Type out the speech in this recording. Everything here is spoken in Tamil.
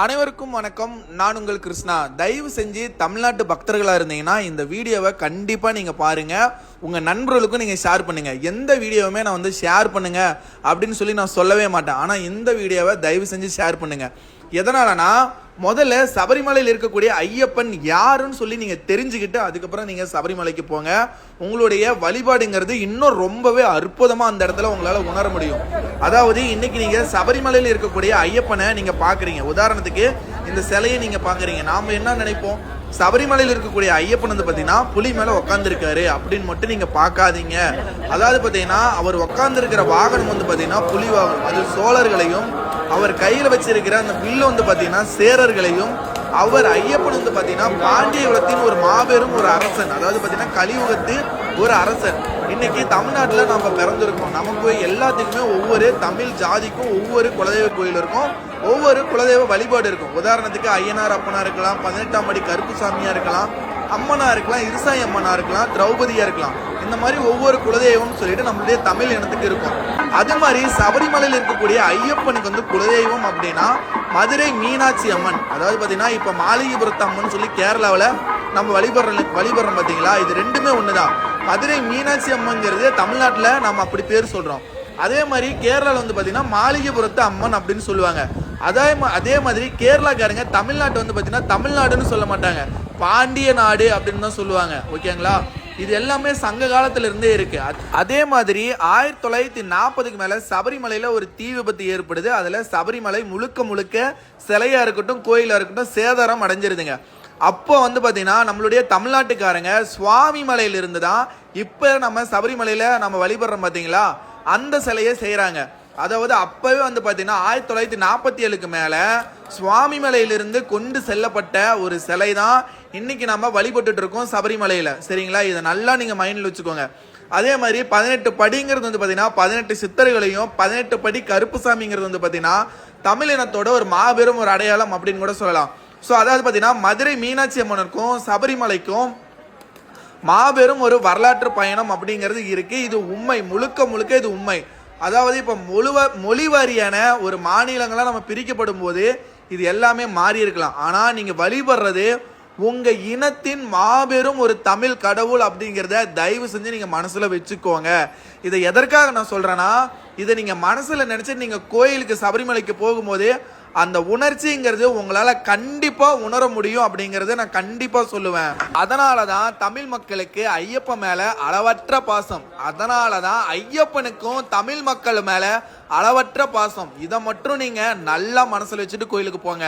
அனைவருக்கும் வணக்கம். நான் உங்கள் கிருஷ்ணா. தயவு செஞ்சு தமிழ்நாட்டு பக்தர்களாக இருந்தீங்கன்னா இந்த வீடியோவை கண்டிப்பாக நீங்கள் பாருங்கள் உங்கள் நண்பர்களுக்கும் நீங்கள் ஷேர் பண்ணுங்கள் எந்த வீடியோவுமே நான் வந்து ஷேர் பண்ணுங்கள் அப்படின்னு சொல்லி நான் சொல்லவே மாட்டேன். ஆனால் இந்த வீடியோவை தயவு செஞ்சு ஷேர் பண்ணுங்கள் எதனாலனா முதல்ல சபரிமலையில் இருக்கக்கூடிய ஐயப்பன் யாருன்னு சொல்லி நீங்கள் தெரிஞ்சுக்கிட்டு அதுக்கப்புறம் நீங்கள் சபரிமலைக்கு போங்க. உங்களுடைய வழிபாடுங்கிறது இன்னும் ரொம்பவே அற்புதமாக அந்த இடத்துல உங்களால் உணர முடியும். அதாவது இன்னைக்கு நீங்கள் சபரிமலையில் இருக்கக்கூடிய ஐயப்பனை நீங்கள் பார்க்குறீங்க உதாரணத்துக்கு இந்த சிலையை நீங்கள் பார்க்குறீங்க. நாம் என்ன நினைப்போம்? சபரிமலையில் இருக்கக்கூடிய ஐயப்பன் வந்து பார்த்தீங்கன்னா புலி மேலே உட்காந்துருக்காரு அப்படின்னு மட்டும் நீங்கள் பார்க்காதீங்க. அதாவது பார்த்தீங்கன்னா அவர் உட்காந்துருக்கிற வாகனம் வந்து பார்த்தீங்கன்னா புலி வாகனம். அது சோழர்களையும் அவர் கையில் வச்சிருக்கிற அந்த வில்லு வந்து பார்த்தீங்கன்னா சேரர்களையும் அவர் ஐயப்பன் வந்து பார்த்தீங்கன்னா பாண்டிய குலத்தின் ஒரு மாபெரும் ஒரு அரசன். அதாவது பார்த்தீங்கன்னா கலியுகத்து ஒரு அரசன். இன்னைக்கு தமிழ்நாட்டில் நம்ம பிறந்திருக்கோம். நமக்கு எல்லாத்துக்குமே ஒவ்வொரு தமிழ் ஜாதிக்கும் ஒவ்வொரு குலதெய்வ கோயில் இருக்கும். ஒவ்வொரு குலதெய்வ வழிபாடு இருக்கும். உதாரணத்துக்கு ஐயனார் அப்பனா இருக்கலாம் பதினெட்டாம் படி கருப்புசாமியா இருக்கலாம் அம்மனா இருக்கலாம் இருசாய் அம்மனா இருக்கலாம் திரௌபதியா இருக்கலாம். இந்த மாதிரி ஒவ்வொரு குலதெய்வம்னு சொல்லிட்டு நம்மளுடைய தமிழ் இனத்துக்கு இருக்கும். அது மாதிரி சபரிமலையில் இருக்கக்கூடிய ஐயப்பனுக்கு வந்து குலதெய்வம் அப்படின்னா மதுரை மீனாட்சி அம்மன். அதாவது பார்த்தீங்கன்னா இப்போ மாளிகைபுரத்து அம்மன் சொல்லி கேரளாவில் நம்ம வழிபடுற வழிபடுறோம் பார்த்தீங்களா இது ரெண்டுமே ஒன்று தான் மதுரை மீனாட்சி அம்மங்கிறது தமிழ்நாட்டில் நம்ம அப்படி பேர் சொல்கிறோம் அதே மாதிரி கேரளாவில் வந்து பார்த்தீங்கன்னா மாளிகைபுரத்து அம்மன் அப்படின்னு சொல்லுவாங்க. அதே மா- அதே மாதிரி கேரளாக்காரங்க தமிழ்நாட்டை வந்து பார்த்தீங்கன்னா தமிழ்நாடுன்னு சொல்ல மாட்டாங்க. பாண்டிய நாடு அப்படின்னு தான் சொல்லுவாங்க. ஓகேங்களா? இது எல்லாமே சங்க காலத்துல இருந்தே இருக்கு. அத்- அதே மாதிரி ஆயிரத்தி தொள்ளாயிரத்தி நாற்பதுக்கு மேல சபரிமலையில ஒரு தீ விபத்து ஏற்படுது. அதுல சபரிமலை முழுக்க முழுக்க சிலையா இருக்கட்டும் கோயிலா இருக்கட்டும் சேதாரம் அடைஞ்சிருதுங்க. அப்போ வந்து பார்த்தீங்கன்னா நம்மளுடைய தமிழ்நாட்டுக்காரங்க சுவாமி மலையிலிருந்து தான் இப்போ நம்ம சபரிமலையில் நம்ம வழிபடுறோம் பார்த்தீங்களா அந்த சிலையை செய்கிறாங்க அதாவது அப்போவே வந்து பார்த்தீங்கன்னா ஆயிரத்தி தொள்ளாயிரத்தி நாற்பத்தி ஏழுக்கு மேலே சுவாமி மலையிலிருந்து கொண்டு செல்லப்பட்ட ஒரு சிலை தான் இன்னைக்கு நம்ம வழிபட்டுட்டு இருக்கோம் சபரிமலையில். சரிங்களா? இதை நல்லா நீங்கள் மைண்டில் வச்சுக்கோங்க. அதே மாதிரி பதினெட்டு படிங்கிறது வந்து பார்த்தீங்கன்னா பதினெட்டு சித்தர்களையும் பதினெட்டு படி கருப்புசாமிங்கிறது வந்து பார்த்தீங்கன்னா தமிழ் இனத்தோட ஒரு மாபெரும் ஒரு அடையாளம் அப்படின்னு கூட சொல்லலாம். ஸோ அதாவது பார்த்தீங்கன்னா மதுரை மீனாட்சி அம்மனுக்கும் சபரிமலைக்கும் மாபெரும் ஒரு வரலாற்று பயணம் அப்படிங்கிறது இருக்கு. இது உண்மை. முழுக்க முழுக்க இது உண்மை. அதாவது இப்போ முழுவ மொழி வாரியான ஒரு மாநிலங்களாக நம்ம பிரிக்கப்படும் போது இது எல்லாமே மாறி இருக்கலாம். ஆனால் நீங்கள் வழிபடுறது உங்கள் இனத்தின் மாபெரும் ஒரு தமிழ் கடவுள் அப்படிங்கிறத தயவு செஞ்சு நீங்கள் மனசில் வச்சுக்கோங்க. இதை எதற்காக நான் சொல்கிறேன்னா இதை நீங்கள் மனசில் நினச்சி நீங்கள் கோயிலுக்கு சபரிமலைக்கு போகும்போது அந்த உணர்ச்சிங்கிறது உங்களால் கண்டிப்பாக உணர முடியும் அப்படிங்கிறத நான் கண்டிப்பாக சொல்லுவேன். அதனால தான் தமிழ் மக்களுக்கு ஐயப்பன் மேலே அளவற்ற பாசம். அதனால தான் ஐயப்பனுக்கும் தமிழ் மக்கள் மேலே அளவற்ற பாசம். இதை மட்டும் நீங்கள் நல்லா மனசில் வச்சுட்டு கோயிலுக்கு போங்க.